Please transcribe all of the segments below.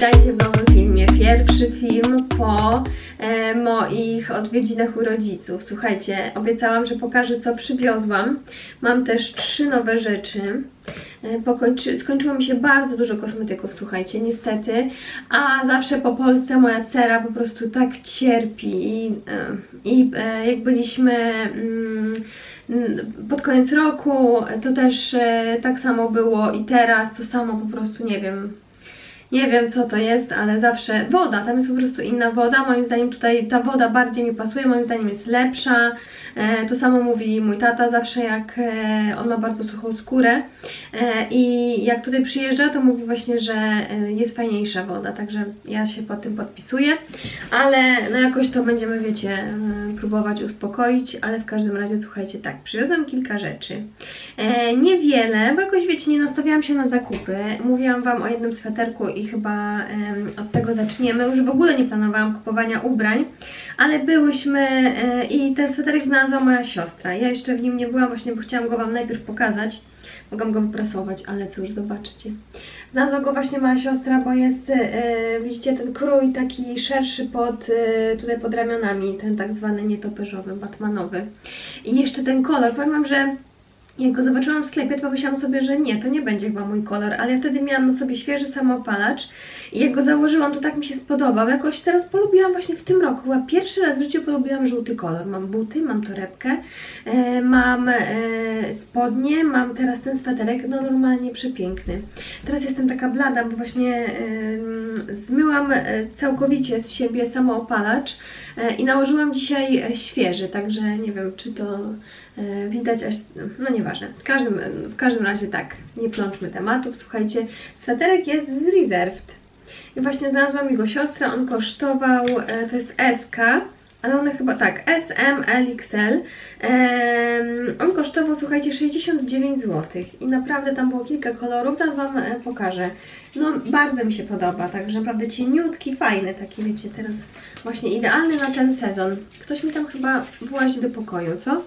witajcie w nowym filmie. Pierwszy film po e, moich odwiedzinach u rodziców. Słuchajcie, obiecałam, że pokażę co przywiozłam. Mam też trzy nowe rzeczy. E, pokończy, skończyło mi się bardzo dużo kosmetyków, słuchajcie, niestety. A zawsze po Polsce moja cera po prostu tak cierpi. I, e, i e, jak byliśmy. Mm, pod koniec roku to też e, tak samo było i teraz to samo po prostu nie wiem. Nie wiem co to jest, ale zawsze woda, tam jest po prostu inna woda. Moim zdaniem tutaj ta woda bardziej mi pasuje, moim zdaniem jest lepsza. E, to samo mówi mój tata zawsze, jak e, on ma bardzo suchą skórę. E, I jak tutaj przyjeżdża, to mówi właśnie, że e, jest fajniejsza woda, także ja się pod tym podpisuję. Ale no jakoś to będziemy, wiecie, e, próbować uspokoić, ale w każdym razie słuchajcie, tak, przywiozłam kilka rzeczy. E, niewiele, bo jakoś wiecie, nie nastawiałam się na zakupy. Mówiłam Wam o jednym sweterku i chyba em, od tego zaczniemy. Już w ogóle nie planowałam kupowania ubrań, ale byłyśmy e, i ten sweterek znalazła moja siostra. Ja jeszcze w nim nie byłam właśnie, bo chciałam go Wam najpierw pokazać. Mogłam go wyprasować, ale cóż, zobaczcie. Znalazła go właśnie moja siostra, bo jest, e, widzicie, ten krój taki szerszy pod, e, tutaj pod ramionami, ten tak zwany nietoperzowy, batmanowy. I jeszcze ten kolor, powiem Wam, że jak go zobaczyłam w sklepie, to pomyślałam sobie, że nie, to nie będzie chyba mój kolor, ale ja wtedy miałam na sobie świeży samoopalacz i jak go założyłam, to tak mi się spodobał. Jakoś teraz polubiłam właśnie w tym roku, chyba pierwszy raz w życiu polubiłam żółty kolor. Mam buty, mam torebkę, e, mam e, spodnie, mam teraz ten sweterek, no normalnie przepiękny. Teraz jestem taka blada, bo właśnie zmyłam e, całkowicie z siebie samoopalacz e, i nałożyłam dzisiaj e, świeży, także nie wiem, czy to widać aż, no nieważne. W każdym, w każdym razie tak, nie plączmy tematów. Słuchajcie, sweterek jest z Reserved. I właśnie znalazłam jego siostrę, on kosztował, to jest SK, ale one chyba tak, S, M, L, XL. Em, on kosztował, słuchajcie, 69 zł. I naprawdę tam było kilka kolorów, zaraz Wam e, pokażę. No, bardzo mi się podoba, także naprawdę cieniutki, fajny, taki wiecie, teraz właśnie idealny na ten sezon. Ktoś mi tam chyba włazi do pokoju, co?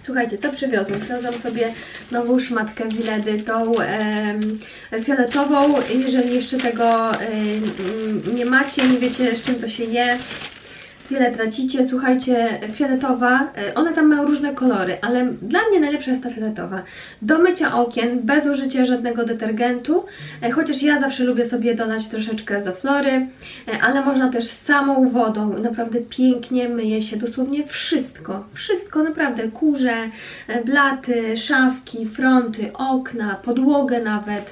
Słuchajcie, co przywiozłam? Przywiozłam sobie nową szmatkę Wiledy, tą em, fioletową. Jeżeli jeszcze tego em, nie macie, nie wiecie z czym to się je, wiele tracicie. Słuchajcie, fioletowa, e, one tam mają różne kolory, ale dla mnie najlepsza jest ta fioletowa. Do mycia okien, bez użycia żadnego detergentu, e, chociaż ja zawsze lubię sobie dodać troszeczkę zoflory, e, ale można też samą wodą. Naprawdę pięknie myje się dosłownie wszystko. Wszystko naprawdę. Kurze, blaty, szafki, fronty, okna, podłogę nawet.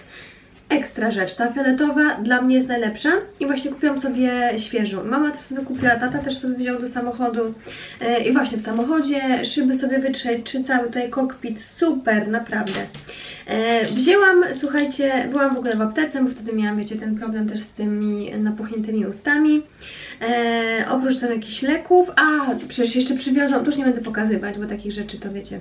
Ekstra rzecz. Ta fioletowa dla mnie jest najlepsza i właśnie kupiłam sobie świeżą. Mama też sobie kupiła, tata też sobie wziął do samochodu E, i właśnie w samochodzie szyby sobie wytrzeć, czy cały tutaj kokpit. Super, naprawdę. E, Wzięłam, słuchajcie, byłam w ogóle w aptece, bo wtedy miałam, wiecie, ten problem też z tymi napuchniętymi ustami. E, oprócz tam jakichś leków, a przecież jeszcze przywiozłam, to już nie będę pokazywać, bo takich rzeczy to wiecie.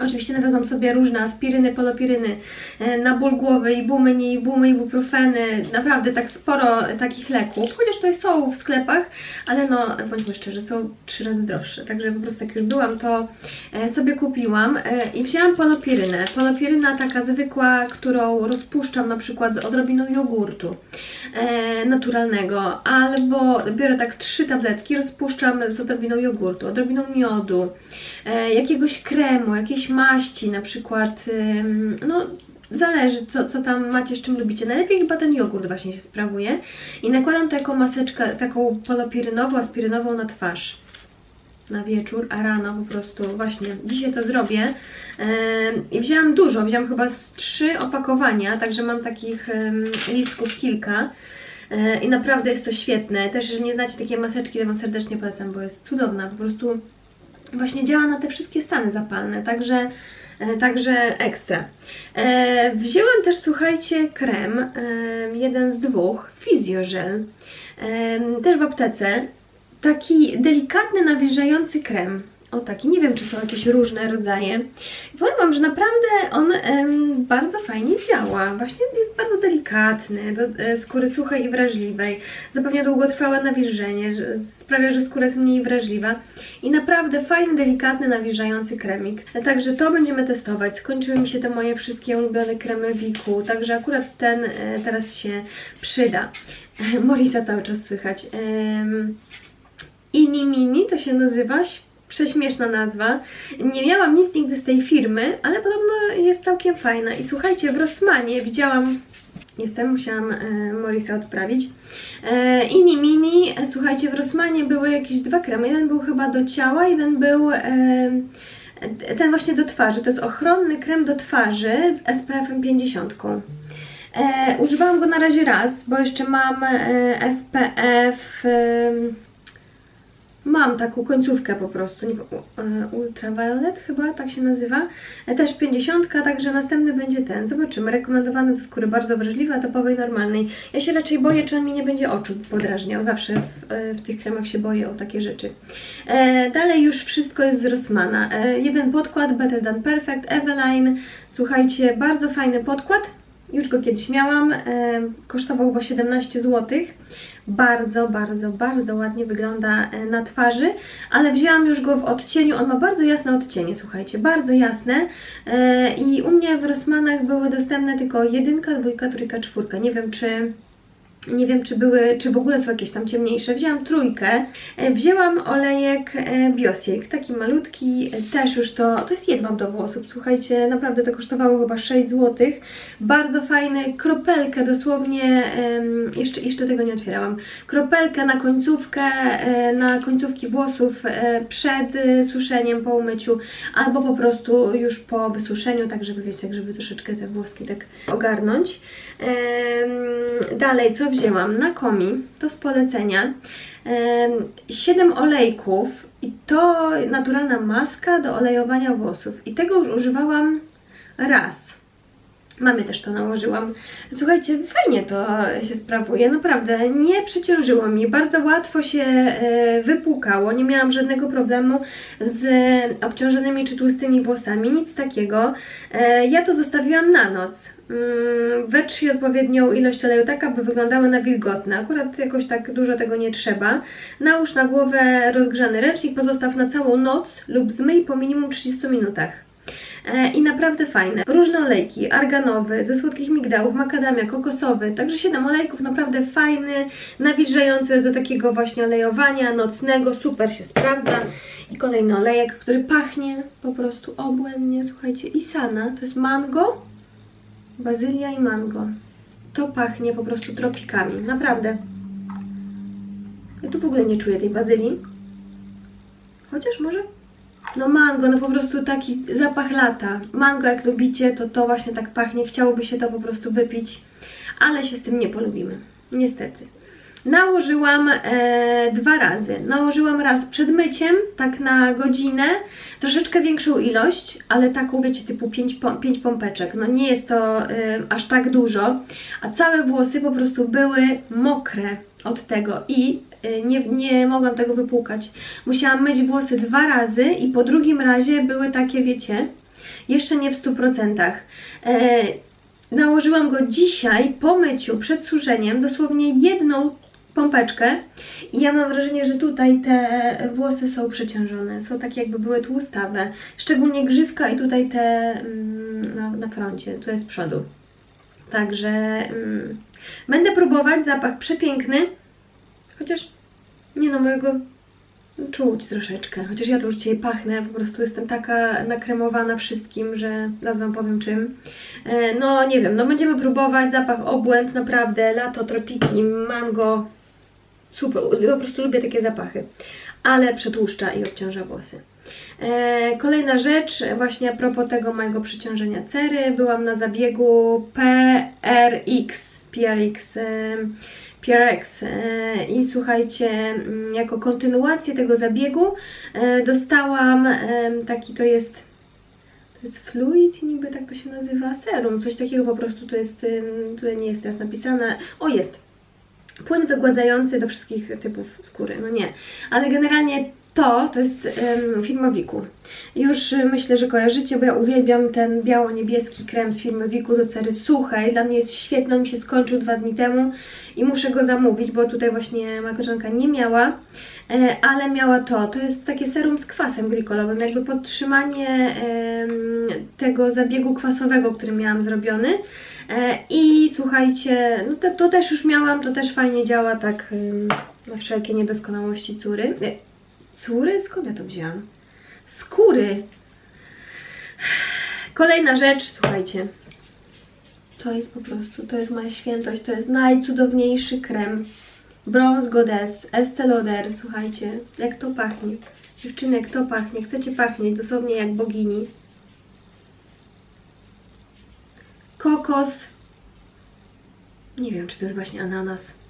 Oczywiście nawiozłam sobie różne aspiryny, polopiryny e, na ból głowy, ibumy, ibumy, ibuprofeny, naprawdę tak sporo takich leków, chociaż tutaj są w sklepach, ale no bądźmy szczerzy, są trzy razy droższe, także po prostu jak już byłam, to e, sobie kupiłam e, i wzięłam polopirynę. Polopiryna taka zwykła, którą rozpuszczam na przykład z odrobiną jogurtu naturalnego, albo biorę tak trzy tabletki, rozpuszczam z odrobiną jogurtu, odrobiną miodu, jakiegoś kremu, jakiejś maści, na przykład, no zależy co, co tam macie, z czym lubicie. Najlepiej chyba ten jogurt właśnie się sprawuje i nakładam taką maseczkę, taką polopirynową, aspirynową na twarz na wieczór, a rano po prostu właśnie dzisiaj to zrobię. Ym, I wzięłam dużo, wzięłam chyba z trzy opakowania, także mam takich listków kilka. Yy, I naprawdę jest to świetne. Też jeżeli nie znacie takiej maseczki, to Wam serdecznie polecam, bo jest cudowna. Po prostu właśnie działa na te wszystkie stany zapalne, także, e, także ekstra. E, wzięłam też, słuchajcie, krem, e, jeden z dwóch, Physiogel, e, też w aptece, taki delikatny, nawilżający krem. O taki, nie wiem czy są jakieś różne rodzaje. I powiem Wam, że naprawdę on em, bardzo fajnie działa. Właśnie jest bardzo delikatny, do e, skóry suchej i wrażliwej. Zapewnia długotrwałe nawilżenie, że sprawia, że skóra jest mniej wrażliwa. I naprawdę fajny, delikatny, nawilżający kremik. Także to będziemy testować. Skończyły mi się te moje wszystkie ulubione kremy Wiku, także akurat ten e, teraz się przyda. Morisa cały czas słychać. Em, Ini Mini to się nazywa, prześmieszna nazwa. Nie miałam nic nigdy z tej firmy, ale podobno jest całkiem fajna. I słuchajcie, w Rossmanie widziałam, jestem, musiałam e, Morisa odprawić. E, Ini Mini, słuchajcie, w Rossmanie były jakieś dwa kremy. Jeden był chyba do ciała, jeden był... E, ten właśnie do twarzy. To jest ochronny krem do twarzy z SPF-em 50. E, używałam go na razie raz, bo jeszcze mam e, SPF. E, mam taką końcówkę po prostu. E, ultraviolet chyba tak się nazywa. E, też 50, także następny będzie ten. Zobaczymy. Rekomendowany do skóry bardzo wrażliwej, topowej, normalnej. Ja się raczej boję, czy on mi nie będzie oczu podrażniał. Zawsze w, e, w tych kremach się boję o takie rzeczy. E, dalej już wszystko jest z Rossmana. E, jeden podkład, Better Than Perfect, Eveline. Słuchajcie, bardzo fajny podkład. Już go kiedyś miałam. E, kosztował chyba 17 zł. Bardzo, bardzo, bardzo ładnie wygląda e, na twarzy, ale wzięłam już go w odcieniu. On ma bardzo jasne odcienie, słuchajcie, bardzo jasne. E, I u mnie w Rossmanach były dostępne tylko jedynka, dwójka, trójka, czwórka. Nie wiem, czy nie wiem, czy były, czy w ogóle są jakieś tam ciemniejsze. Wzięłam trójkę. E, Wzięłam olejek e, Biosiek, taki malutki, e, też już to, to jest jedwab do włosów, słuchajcie, naprawdę to kosztowało chyba 6 zł. Bardzo fajny, kropelkę dosłownie, jeszcze, jeszcze tego nie otwierałam, kropelkę na końcówkę, na końcówki włosów przed suszeniem, po umyciu, albo po prostu już po wysuszeniu, tak żeby wiecie, tak żeby troszeczkę te włoski tak ogarnąć. Dalej, co wzięłam? Na komi, to z polecenia. Em, 7 olejków i to naturalna maska do olejowania włosów. I tego już używałam raz. Mamie też to nałożyłam. Słuchajcie, fajnie to się sprawuje, naprawdę. Nie przeciążyło mi, bardzo łatwo się e, wypłukało, nie miałam żadnego problemu z obciążonymi czy tłustymi włosami, nic takiego. E, Ja to zostawiłam na noc. Mm, Wetrzyj odpowiednią ilość oleju, tak aby wyglądały na wilgotne. Akurat jakoś tak dużo tego nie trzeba. Nałóż na głowę rozgrzany ręcznik, pozostaw na całą noc lub zmyj po minimum 30 minutach. E, I naprawdę fajne. Różne olejki, arganowy, ze słodkich migdałów, makadamia, kokosowy, także 7 olejków, naprawdę fajny, nawilżający do takiego właśnie olejowania nocnego, super się sprawdza. I kolejny olejek, który pachnie po prostu obłędnie, słuchajcie, Isana, to jest mango, bazylia i mango. To pachnie po prostu tropikami, naprawdę. Ja tu w ogóle nie czuję tej bazylii. Chociaż może no mango, no po prostu taki zapach lata. Mango jak lubicie, to to właśnie tak pachnie. Chciałoby się to po prostu wypić, ale się z tym nie polubimy. Niestety. Nałożyłam e, dwa razy. Nałożyłam raz przed myciem, tak na godzinę, troszeczkę większą ilość, ale taką wiecie, typu 5 pom pięć pompeczek. No nie jest to e, aż tak dużo, a całe włosy po prostu były mokre od tego i e, nie, nie mogłam tego wypłukać. Musiałam myć włosy dwa razy i po drugim razie były takie, wiecie, jeszcze nie w 100%. E, nałożyłam go dzisiaj po myciu, przed suszeniem, dosłownie jedną pompeczkę i ja mam wrażenie, że tutaj te włosy są przeciążone, są takie jakby były tłustawe, szczególnie grzywka i tutaj te mm, na, na froncie, tu jest z przodu. Także mm, będę próbować, zapach przepiękny, chociaż nie no, mojego czuć troszeczkę, chociaż ja to już dzisiaj pachnę, po prostu jestem taka nakremowana wszystkim, że zaraz Wam powiem czym. E, No nie wiem, no będziemy próbować, zapach obłęd, naprawdę, lato, tropiki, mango, super, po prostu lubię takie zapachy, ale przetłuszcza i obciąża włosy. E, Kolejna rzecz, właśnie a propos tego mojego przeciążenia cery, byłam na zabiegu PRX, PRX, em, PRX e, i słuchajcie, mm, jako kontynuację tego zabiegu e, dostałam taki, to jest to jest fluid, niby tak to się nazywa, serum, coś takiego po prostu to jest, tutaj nie jest teraz napisane, o jest, płyn wygładzający do wszystkich typów skóry, no nie, ale generalnie To, to jest em, firma Wiku. Już y, myślę, że kojarzycie, bo ja uwielbiam ten biało-niebieski krem z firmy Wiku do cery suchej. Dla mnie jest świetny, on mi się skończył dwa dni temu i muszę go zamówić, bo tutaj właśnie moja koleżanka nie miała, e, ale miała to. To jest takie serum z kwasem glikolowym, jakby podtrzymanie em, tego zabiegu kwasowego, który miałam zrobiony. E, I słuchajcie, no to, to też już miałam, to też fajnie działa tak em, na wszelkie niedoskonałości córy. Córy? Skąd ja to wzięłam? Skóry. Kolejna rzecz, słuchajcie. To jest po prostu, to jest moja świętość, to jest najcudowniejszy krem. Bronze Goddess, Estée Lauder, słuchajcie, jak to pachnie. Dziewczyny, jak to pachnie, chcecie pachnieć dosłownie jak bogini. Kokos. Nie wiem, czy to jest właśnie ananas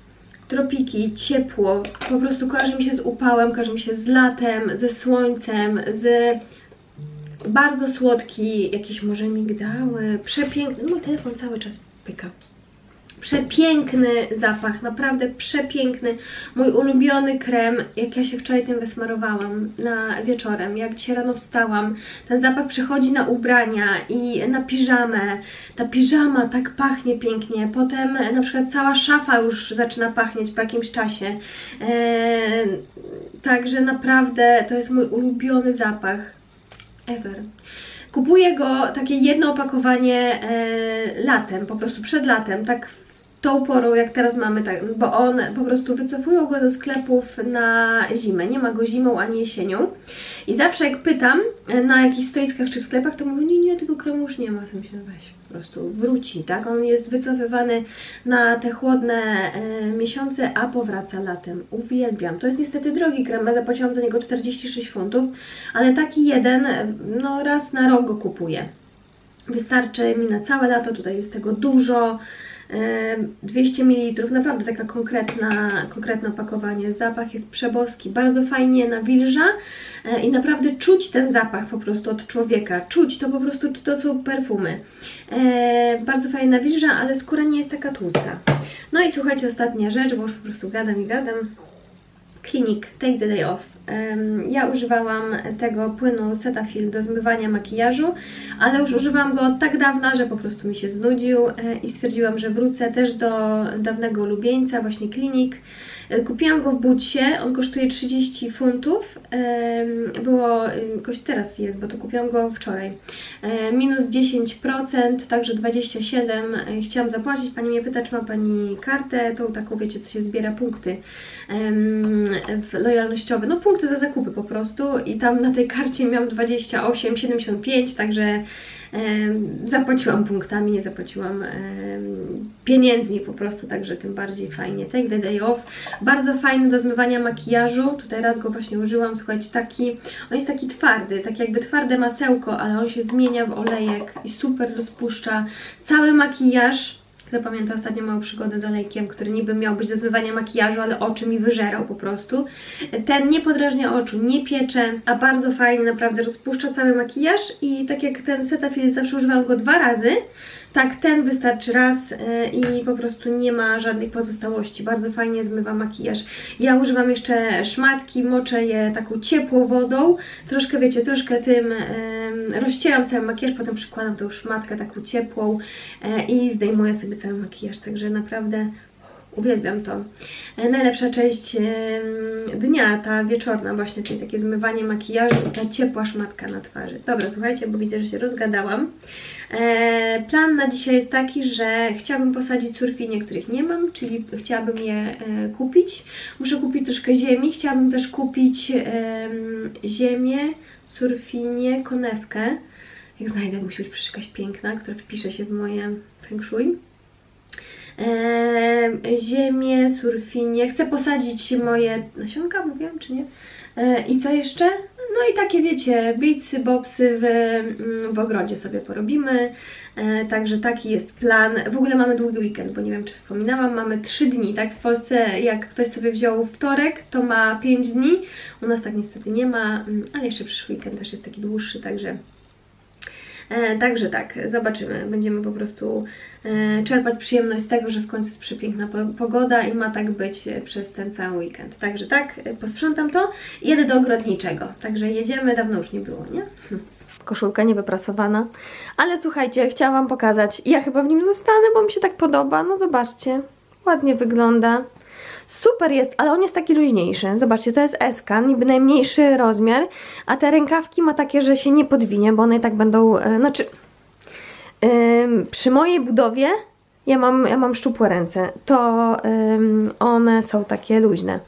tropiki, ciepło, po prostu kojarzy mi się z upałem, kojarzy mi się z latem, ze słońcem, z bardzo słodki, jakieś może migdały, przepiękny, mój telefon cały czas pyka. Przepiękny zapach, naprawdę przepiękny. Mój ulubiony krem, jak ja się wczoraj tym wysmarowałam na wieczorem, jak dzisiaj rano wstałam, ten zapach przechodzi na ubrania i na piżamę. Ta piżama tak pachnie pięknie. Potem na przykład cała szafa już zaczyna pachnieć po jakimś czasie. Eee, także naprawdę to jest mój ulubiony zapach ever. Kupuję go takie jedno opakowanie e, latem, po prostu przed latem, tak tą porą, jak teraz mamy, tak, bo on po prostu wycofują go ze sklepów na zimę. Nie ma go zimą ani jesienią. I zawsze jak pytam e, na jakichś stoiskach czy w sklepach, to mówią, nie, nie, tego kremu już nie ma. To mi się weź, po prostu wróci, tak? On jest wycofywany na te chłodne e, miesiące, a powraca latem. Uwielbiam. To jest niestety drogi krem, ja zapłaciłam za niego 46 funtów, ale taki jeden, e, no raz na rok go kupuję. Wystarczy mi na całe lato, tutaj jest tego dużo. E, 200 ml, naprawdę taka konkretna, konkretne opakowanie. Zapach jest przeboski, bardzo fajnie nawilża e, i naprawdę czuć ten zapach po prostu od człowieka. Czuć to po prostu, to są perfumy. E, bardzo fajnie nawilża, ale skóra nie jest taka tłusta. No i słuchajcie, ostatnia rzecz, bo już po prostu gadam i gadam. Clinic Take the Day Off. Ja używałam tego płynu Cetaphil do zmywania makijażu, ale już używam go od tak dawna, że po prostu mi się znudził e, i stwierdziłam, że wrócę też do dawnego ulubieńca, właśnie Clinic. E, Kupiłam go w Butsie, on kosztuje 30 funtów. Było, jakoś teraz jest, bo to kupiłam go wczoraj. E, Minus 10%, także 27 e, chciałam zapłacić. Pani mnie pyta, czy ma Pani kartę, tą taką, wiecie, co się zbiera punkty lojalnościowe, no punkty za zakupy po prostu i tam na tej karcie miałam 28,75, także zapłaciłam punktami, nie zapłaciłam pieniędzmi po prostu, także tym bardziej fajnie. Take the day off, bardzo fajny do zmywania makijażu, tutaj raz go właśnie użyłam, słuchajcie, taki, on jest taki twardy, tak jakby twarde masełko, ale on się zmienia w olejek i super rozpuszcza cały makijaż, kto pamięta ostatnio moją przygodę z olejkiem, który niby miał być do zmywania makijażu, ale oczy mi wyżerał po prostu. Ten nie podrażnia oczu, nie piecze, a bardzo fajnie naprawdę rozpuszcza cały makijaż i tak jak ten Cetaphil zawsze używam go dwa razy, tak ten wystarczy raz e, i po prostu nie ma żadnych pozostałości. Bardzo fajnie zmywa makijaż. Ja używam jeszcze szmatki, moczę je taką ciepłą wodą, troszkę wiecie, troszkę tym rozcieram cały makijaż, potem przykładam tą szmatkę taką ciepłą e, i zdejmuję sobie cały makijaż, także naprawdę uwielbiam to. E, Najlepsza część dnia, ta wieczorna właśnie, czyli takie zmywanie makijażu i ta ciepła szmatka na twarzy. Dobra, słuchajcie, bo widzę, że się rozgadałam. E, Plan na dzisiaj jest taki, że chciałabym posadzić surfinie, których nie mam, czyli chciałabym je e, kupić. Muszę kupić troszkę ziemi, chciałabym też kupić em, ziemię, surfinie, konewkę. Jak znajdę, musi być przecież jakaś piękna, która wpisze się w moje feng shui. Em, ziemię, surfinie. Chcę posadzić moje nasionka, mówiłam czy nie? E, I co jeszcze? No i takie wiecie, bitsy, bobsy w, mm, w ogrodzie sobie porobimy. E, Także taki jest plan. W ogóle mamy długi weekend, bo nie wiem czy wspominałam, mamy 3 dni, tak? W Polsce jak ktoś sobie wziął wtorek, to ma 5 dni. U nas tak niestety nie ma, mm, ale jeszcze przyszły weekend też jest taki dłuższy, także E, także tak, zobaczymy. Będziemy po prostu e, czerpać przyjemność z tego, że w końcu jest przepiękna po, pogoda i ma tak być e, przez ten cały weekend. Także tak, posprzątam to i jedę do ogrodniczego. Także jedziemy, dawno już nie było, nie? Koszulka niewyprasowana. Ale słuchajcie, chciałam Wam pokazać. Ja chyba w nim zostanę, bo mi się tak podoba. No zobaczcie, ładnie wygląda. Super jest, ale on jest taki luźniejszy. Zobaczcie, to jest SK, niby najmniejszy rozmiar, a te rękawki ma takie, że się nie podwinie, bo one i tak będą, e, znaczy ym, przy mojej budowie ja mam, ja mam szczupłe ręce, to ym, one są takie luźne.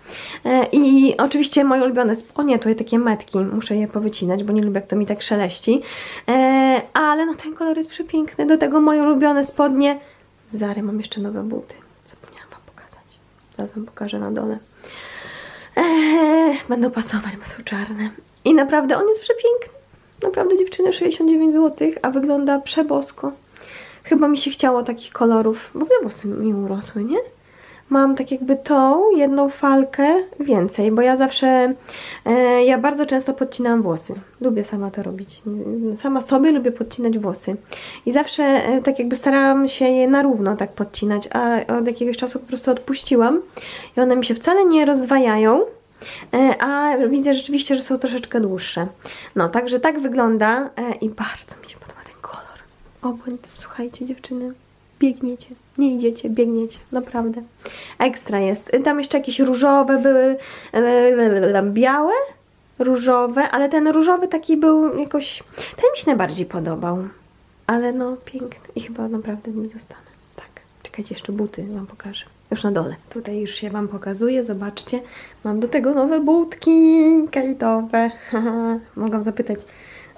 E, I oczywiście moje ulubione, o nie, tutaj takie metki, muszę je powycinać, bo nie lubię jak to mi tak szeleści. E, ale no ten kolor jest przepiękny, do tego moje ulubione spodnie. Zary, mam jeszcze nowe buty, Zaraz Wam pokażę na dole. Eee, będą pasować, bo są czarne. I naprawdę on jest przepiękny. Naprawdę dziewczyny 69 zł, a wygląda przebosko. Chyba mi się chciało takich kolorów. W ogóle włosy mi urosły, nie? Mam tak jakby tą jedną falkę więcej, bo ja zawsze, e, ja bardzo często podcinam włosy. Lubię sama to robić. Sama sobie lubię podcinać włosy. I zawsze e, tak jakby starałam się je na równo tak podcinać, a od jakiegoś czasu po prostu odpuściłam. I one mi się wcale nie rozwajają. E, A widzę rzeczywiście, że są troszeczkę dłuższe. No, także tak wygląda e, i bardzo mi się podoba ten kolor. Obłęd, słuchajcie dziewczyny, biegniecie, nie idziecie, biegniecie, naprawdę. Ekstra jest. Tam jeszcze jakieś różowe były, e, białe, różowe, ale ten różowy taki był jakoś, ten mi się najbardziej podobał. Ale no, piękny i chyba naprawdę nim zostanę. Tak, czekajcie, jeszcze buty Wam pokażę. Już na dole. Tutaj już się Wam pokazuję, zobaczcie. Mam do tego nowe butki kajtowe. Mogłam zapytać,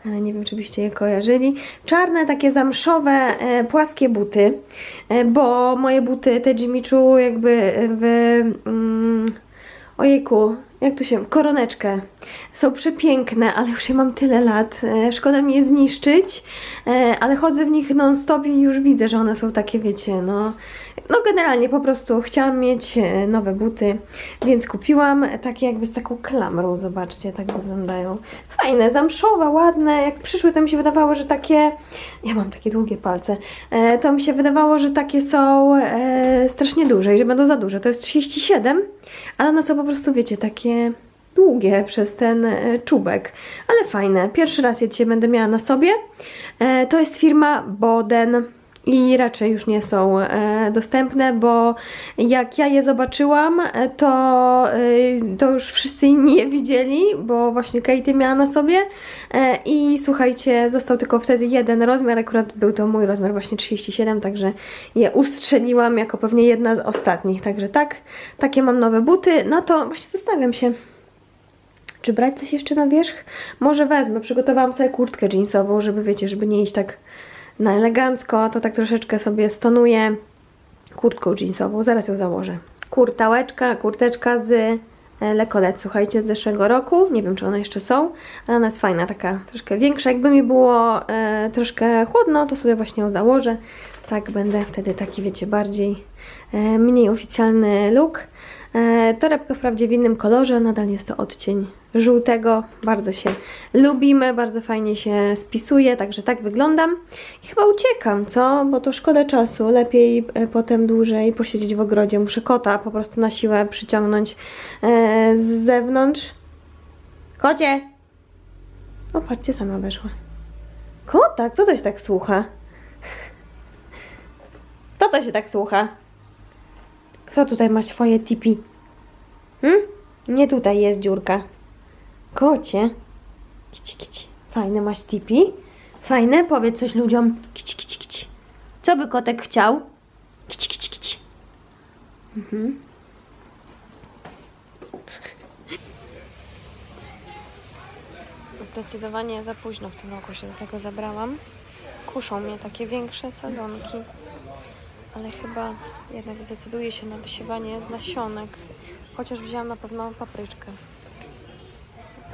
ale nie wiem, czy byście je kojarzyli. Czarne, takie zamszowe, e, płaskie buty, e, bo moje buty, te Jimmy Choo, jakby w... Mm, ojejku, jak to się... koroneczkę. Są przepiękne, ale już je mam tyle lat. E, szkoda mi je zniszczyć, e, ale chodzę w nich non-stop i już widzę, że one są takie, wiecie, no... No generalnie po prostu chciałam mieć e, nowe buty, więc kupiłam takie jakby z taką klamrą, zobaczcie, tak wyglądają. Fajne, zamszowe, ładne, jak przyszły to mi się wydawało, że takie, ja mam takie długie palce, e, to mi się wydawało, że takie są e, strasznie duże i że będą za duże. To jest 37, ale one są po prostu, wiecie, takie długie przez ten czubek, ale fajne. Pierwszy raz je dzisiaj będę miała na sobie. To jest firma Boden i raczej już nie są e, dostępne, bo jak ja je zobaczyłam, e, to, e, to już wszyscy inni je widzieli, bo właśnie Katie miała na sobie i słuchajcie, został tylko wtedy jeden rozmiar, akurat był to mój rozmiar właśnie 37, także je ustrzeliłam jako pewnie jedna z ostatnich, także tak, takie mam nowe buty, no to właśnie zastanawiam się, czy brać coś jeszcze na wierzch? Może wezmę. Przygotowałam sobie kurtkę jeansową, żeby wiecie, żeby nie iść tak na elegancko, to tak troszeczkę sobie stonuję kurtką jeansową. Zaraz ją założę. Kurtałeczka, kurteczka z e, Lekolet, słuchajcie, z zeszłego roku. Nie wiem, czy one jeszcze są, ale ona jest fajna, taka troszkę większa. Jakby mi było e, troszkę chłodno, to sobie właśnie ją założę. Tak będę wtedy taki, wiecie, bardziej e, mniej oficjalny look. E, torebka wprawdzie w innym kolorze, nadal jest to odcień żółtego. Bardzo się lubimy, bardzo fajnie się spisuje, także tak wyglądam. I chyba uciekam, co? Bo to szkoda czasu. Lepiej e, potem dłużej posiedzieć w ogrodzie. Muszę kota po prostu na siłę przyciągnąć e, z zewnątrz. Kocie! O, patrzcie, sama weszła. Kota? Kto to się tak słucha? Kto to się tak słucha? Kto tutaj ma swoje tipi? Hm? Nie tutaj jest dziurka. Kocie. Kici, kici. Fajne masz tipi? Fajne? Powiedz coś ludziom. Kici, kici, kici. Co by kotek chciał? Kici, kici, kici. Mhm. Zdecydowanie za późno w tym roku się do tego zabrałam. Kuszą mnie takie większe sadzonki ale chyba jednak zdecyduję się na wysiewanie z nasionek. Chociaż wzięłam na pewno papryczkę.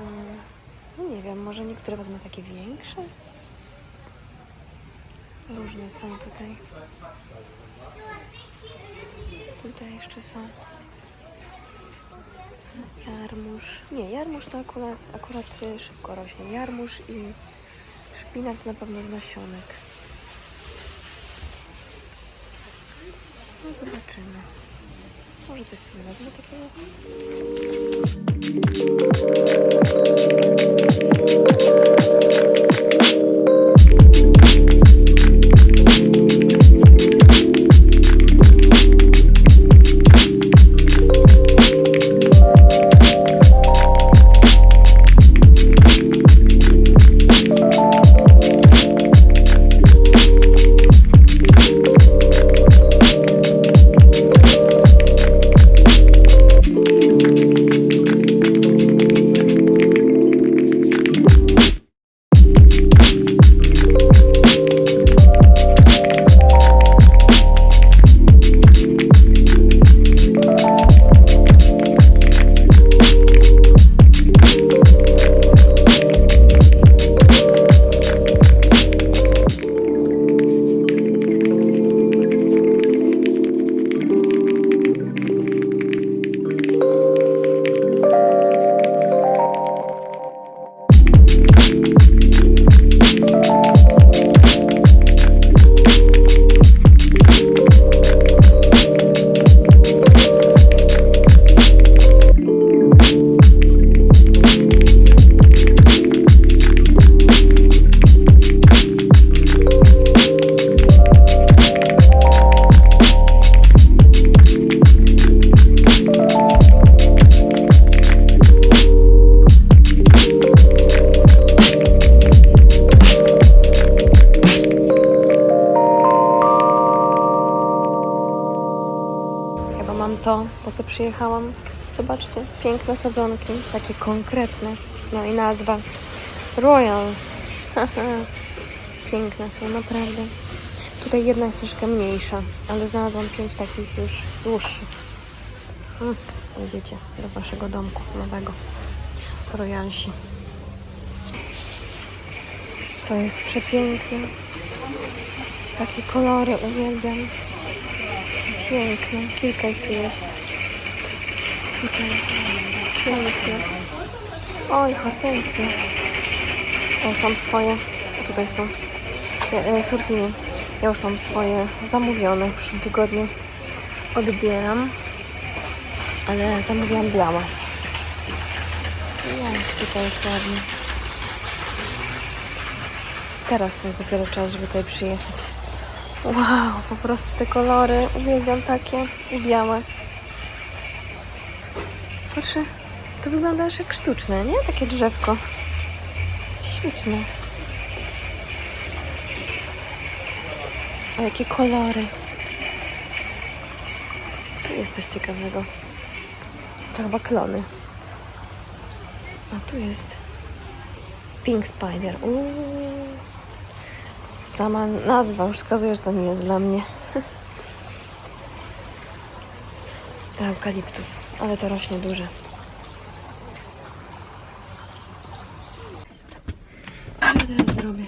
Ym, No nie wiem, może niektóre wezmę takie większe? Różne są tutaj. Tutaj jeszcze są. Jarmuż. Nie, jarmuż to akurat, akurat szybko rośnie. Jarmuż i Szpinak to na pewno z nasionek. No zobaczymy. Może coś sobie wezmę piękne sadzonki, takie konkretne. No i nazwa Royal. piękne są, naprawdę. Tutaj jedna jest troszkę mniejsza, ale znalazłam pięć takich już dłuższych. Mm, idziecie do waszego domku nowego. Royalsi. To jest przepiękne. Takie kolory uwielbiam. Piękne, kilka ich tu jest. Tutaj. Piękne. Oj, hortensje. Ja już mam swoje. Tutaj są e, surfiny. Ja już mam swoje zamówione. W przyszłym tygodniu odbieram. Ale zamówiłam białe. Jak tutaj jest ładnie. Teraz to jest dopiero czas, żeby tutaj przyjechać. Wow, po prostu te kolory. Uwielbiam takie i białe. Proszę, to wygląda aż jak sztuczne, nie? Takie drzewko. Śliczne. A jakie kolory. Tu jest coś ciekawego. To chyba klony. A tu jest Pink Spider. Uuu. Sama nazwa już wskazuje, że to nie jest dla mnie. Eukaliptus, ale to rośnie duże. Co teraz zrobię?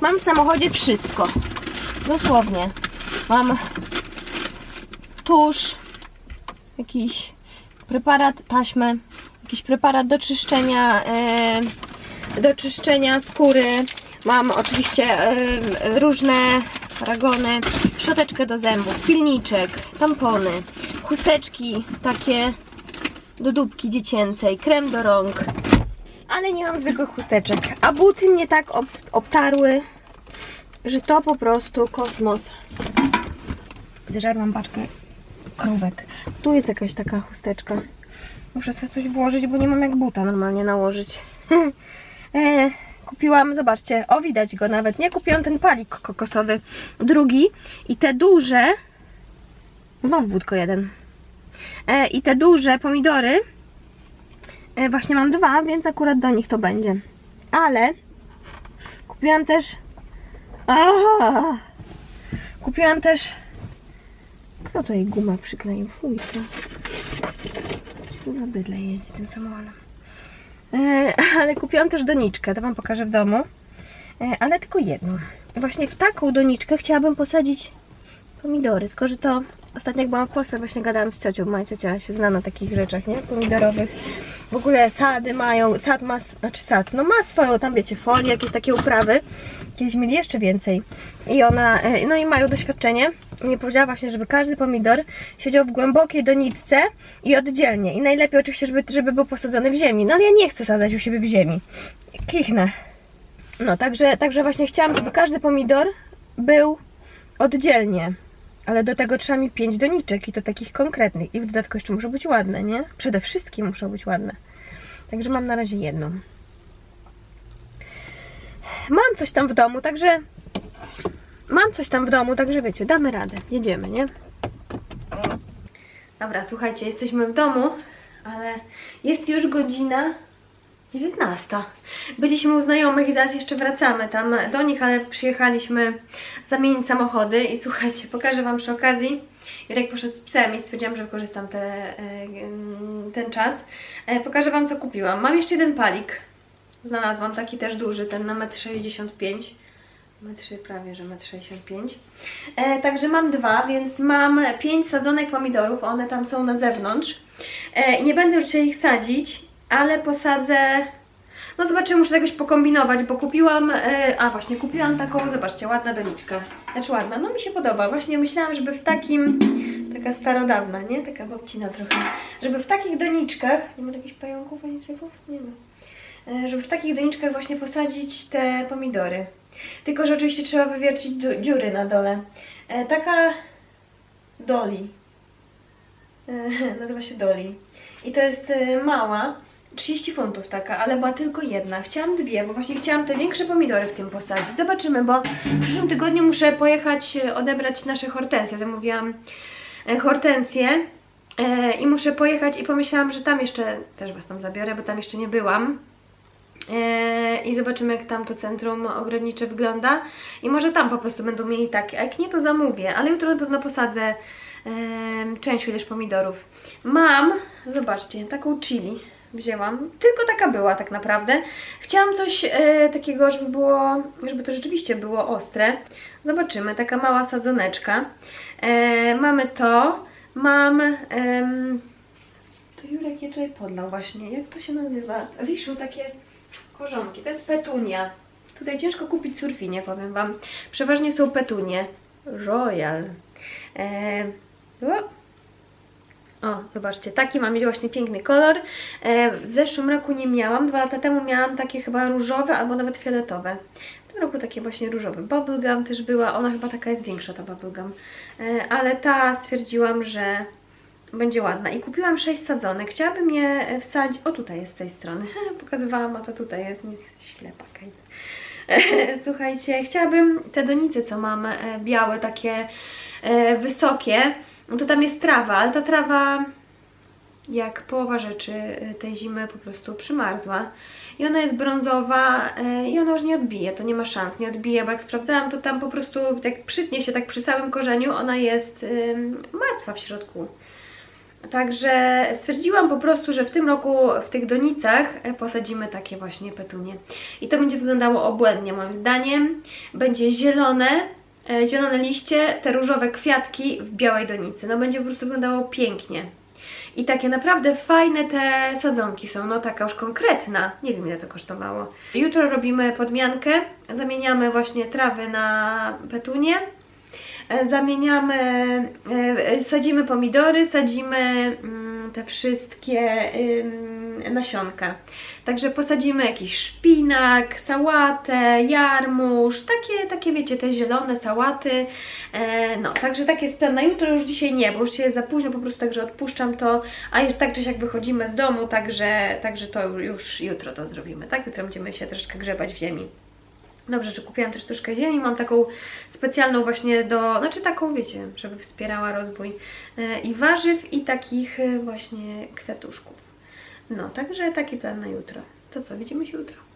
Mam w samochodzie wszystko. Dosłownie. Mam tusz, jakiś preparat, taśmę, jakiś preparat do czyszczenia, e, do czyszczenia skóry. Mam oczywiście e, różne paragony, szczoteczkę do zębów, pilniczek, tampony, chusteczki takie do dupki dziecięcej, krem do rąk. Ale nie mam zwykłych chusteczek. A buty mnie tak ob obtarły, że to po prostu kosmos. Zeżarłam paczkę krówek. Tu jest jakaś taka chusteczka. Muszę sobie coś włożyć, bo nie mam jak buta normalnie nałożyć. e, kupiłam, zobaczcie, o widać go nawet, nie? Kupiłam ten palik kokosowy, drugi i te duże, znowu budko jeden. E, I te duże pomidory, e, właśnie mam dwa, więc akurat do nich to będzie. Ale kupiłam też, aha, kupiłam też, kto tutaj gumę przykleił? Fujka. Co za bydle jeździ tym samochodem. E, ale kupiłam też doniczkę, to Wam pokażę w domu. E, ale tylko jedną. Właśnie w taką doniczkę chciałabym posadzić pomidory, tylko że to ostatnio jak byłam w Polsce właśnie gadałam z ciocią, moja ciocia się zna na takich rzeczach, nie? Pomidorowych. W ogóle sady mają, sad ma, znaczy sad, no ma swoją tam wiecie, folię, jakieś takie uprawy. Kiedyś mieli jeszcze więcej. I ona, e, no i mają doświadczenie. Mi powiedziała właśnie, żeby każdy pomidor siedział w głębokiej doniczce i oddzielnie. I najlepiej oczywiście, żeby, żeby był posadzony w ziemi. No ale ja nie chcę sadzać u siebie w ziemi. Kichnę. No, także, także właśnie chciałam, żeby każdy pomidor był oddzielnie. Ale do tego trzeba mi pięć doniczek i to takich konkretnych. I w dodatku jeszcze muszą być ładne, nie? Przede wszystkim muszą być ładne. Także mam na razie jedną. Mam coś tam w domu, także. Mam coś tam w domu, także wiecie, damy radę. Jedziemy, nie? Dobra, słuchajcie, jesteśmy w domu, ale jest już godzina 19. Byliśmy u znajomych i zaraz jeszcze wracamy tam do nich, ale przyjechaliśmy zamienić samochody i słuchajcie, pokażę Wam przy okazji. Jurek poszedł z psem i stwierdziłam, że wykorzystam te, e, ten czas. E, Pokażę Wam, co kupiłam. Mam jeszcze jeden palik. Znalazłam taki też duży, ten na 1,65 m. Metry, prawie, że 1,65 m. E, także mam dwa, więc mam pięć sadzonek pomidorów, one tam są na zewnątrz. E, nie będę już dzisiaj ich sadzić, ale posadzę... No zobaczymy, muszę jakoś pokombinować, bo kupiłam... E, a właśnie, kupiłam taką, zobaczcie, ładna doniczka. Znaczy ładna, no mi się podoba. Właśnie myślałam, żeby w takim... Taka starodawna, nie? Taka babcina trochę. Żeby w takich doniczkach... Nie ma jakichś pająków, ani syfów? Nie ma e, żeby w takich doniczkach właśnie posadzić te pomidory. Tylko, że oczywiście trzeba wywiercić dziury na dole. E, taka doli. Nazywa się doli. I to jest mała, 30 funtów taka, ale była tylko jedna. Chciałam dwie, bo właśnie chciałam te większe pomidory w tym posadzić. Zobaczymy, bo w przyszłym tygodniu muszę pojechać e, odebrać nasze hortensje. Zamówiłam e, hortensje e, i muszę pojechać i pomyślałam, że tam jeszcze, też Was tam zabiorę, bo tam jeszcze nie byłam. I zobaczymy, jak tam to centrum ogrodnicze wygląda. I może tam po prostu będą mieli takie. A jak nie, to zamówię. Ale jutro na pewno posadzę część ileś pomidorów. Mam, zobaczcie, taką chili wzięłam. Tylko taka była tak naprawdę. Chciałam coś e, takiego, żeby było, żeby to rzeczywiście było ostre. Zobaczymy, taka mała sadzoneczka. E, mamy to. Mam... em, to Jurek je tutaj podlał właśnie. Jak to się nazywa? Wiszą takie korzonki. To jest petunia. Tutaj ciężko kupić surfinie, powiem Wam. Przeważnie są petunie. Royal. E, o. o, zobaczcie, taki mam mieć właśnie piękny kolor. E, w zeszłym roku nie miałam, dwa lata temu miałam takie chyba różowe albo nawet fioletowe. W tym roku takie właśnie różowe. Bubblegum też była, ona chyba taka jest większa ta bubblegum. E, ale ta stwierdziłam, że będzie ładna. I kupiłam 6 sadzonek. Chciałabym je wsadzić. O, tutaj jest z tej strony. Pokazywałam, a to tutaj jest. Nic, ślepa. Słuchajcie, chciałabym te donice, co mam, e, białe, takie wysokie. No to tam jest trawa, ale ta trawa jak połowa rzeczy e, tej zimy po prostu przymarzła. I ona jest brązowa e, i ona już nie odbije, to nie ma szans, nie odbije, bo jak sprawdzałam, to tam po prostu jak przytnie się tak przy samym korzeniu, ona jest ym, martwa w środku. Także stwierdziłam po prostu, że w tym roku w tych donicach posadzimy takie właśnie petunie. I to będzie wyglądało obłędnie moim zdaniem. Będzie zielone, zielone liście, te różowe kwiatki w białej donicy. No będzie po prostu wyglądało pięknie. I takie naprawdę fajne te sadzonki są, no taka już konkretna. Nie wiem ile to kosztowało. Jutro robimy podmiankę, zamieniamy właśnie trawy na petunie. E, Zamieniamy, e, e, sadzimy pomidory, sadzimy mm, te wszystkie nasionka. Także posadzimy jakiś szpinak, sałatę, jarmuż, takie, takie wiecie, te zielone sałaty. E, no, także takie jest plan na jutro, już dzisiaj nie, bo już się jest za późno, po prostu także odpuszczam to, a już tak czy siak wychodzimy z domu, także, także to już jutro to zrobimy, tak? Jutro będziemy się troszkę grzebać w ziemi. Dobrze, że kupiłam też troszkę ziemi, mam taką specjalną właśnie do, znaczy taką wiecie, żeby wspierała rozwój e, i warzyw i takich e, właśnie kwiatuszków. No, także taki plan na jutro. To co, widzimy się jutro.